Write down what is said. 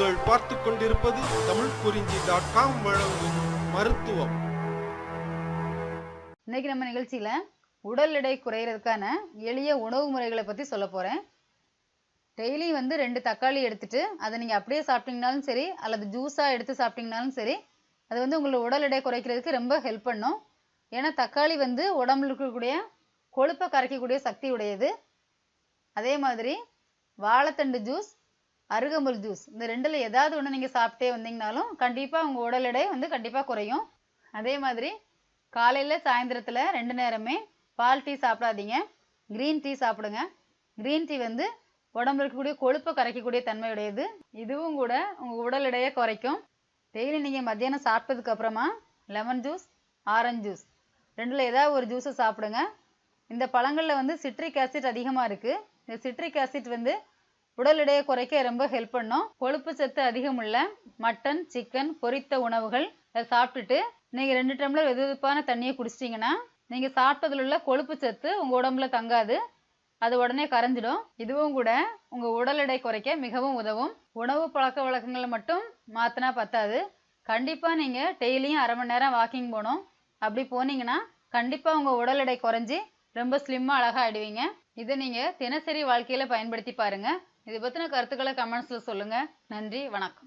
நீங்கள் பார்த்து கொண்டிருப்பது தமிழ் குறிஞ்சி டாட் காம் வழங்கும் மருத்துவம். இன்னைக்கு நம்ம நிகழ்ச்சியில உடல் எடை குறையிறதுக்கான எளிய உணவு முறைகளை பத்தி சொல்ல போறேன். டெய்லி வந்து ரெண்டு தக்காளி எடுத்துட்டு அதை நீங்க அப்படியே சாப்பிட்டீங்கனாலும் சரி அல்லது ஜூஸா எடுத்து சாப்பிட்டீங்கனாலும் சரி அது வந்து உங்களோட உடல் எடை குறைக்கிறதுக்கு ரொம்ப ஹெல்ப் பண்ணும். ஏன்னா தக்காளி வந்து உடம்புல இருக்கக்கூடிய கொழுப்பை கரைக்கக்கூடிய சக்தி உடையது. அதே மாதிரி வாழைத்தண்டு ஜூஸ் அருகம்புல் ஜூஸ். இந்த ரெண்டுல ஏதாவது ஒன்று நீங்கள் சாப்பிட்டே வந்தீங்கனாலும் கண்டிப்பாக உங்கள் உடல் எடை வந்து கண்டிப்பாக குறையும். அதே மாதிரி காலையில் சாயந்தரத்தில் ரெண்டு நேரமே பால் டீ சாப்பிடாதீங்க. க்ரீன் டீ சாப்பிடுங்க. க்ரீன் டீ வந்து உடம்புல இருக்கக்கூடிய கொழுப்பை கரைக்கக்கூடிய தன்மையுடையது. இதுவும் கூட உங்கள் உடல் எடையை குறைக்கும். டெய்லி நீங்கள் மத்தியானம் சாப்பிட்டதுக்கு அப்புறமா லெமன் ஜூஸ் ஆரஞ்சு ஜூஸ். ரெண்டில் ஏதாவது ஒரு ஜூஸை சாப்பிடுங்க. இந்த பழங்களில் வந்து சிட்ரிக் ஆசிட் அதிகமாக இருக்குது இந்த சிட்ரிக் ஆசிட் வந்து உடல் எடையை குறைக்க ரொம்ப ஹெல்ப் பண்ணும். கொழுப்பு சத்து அதிகமுள்ள மட்டன் சிக்கன் பொரித்த உணவுகள் அதை சாப்பிட்டுட்டு நீங்கள் ரெண்டு டம்ளர் வெது வெதுப்பான தண்ணியை குடிச்சிட்டிங்கன்னா நீங்கள் சாப்பிட்டதுல உள்ள கொழுப்பு சத்து உங்கள் உடம்புல தங்காது. அது உடனே கரைஞ்சிடும். இதுவும் கூட உங்கள் உடல் எடை குறைக்க மிகவும் உதவும். உணவு பழக்க வழக்கங்களை மட்டும் மாற்றினா பத்தாது. கண்டிப்பாக நீங்கள் டெய்லியும் அரை மணி நேரம் வாக்கிங் போகணும். அப்படி போனீங்கன்னா கண்டிப்பாக உங்கள் உடல் எடை குறைஞ்சி ரொம்ப ஸ்லிம்மாக அழகாக ஆயிடுவீங்க இதை நீங்கள் தினசரி வாழ்க்கையில் பயன்படுத்தி பாருங்கள் இதை பற்றின கருத்துக்களை கமெண்ட்ஸில் சொல்லுங்கள் நன்றி வணக்கம்.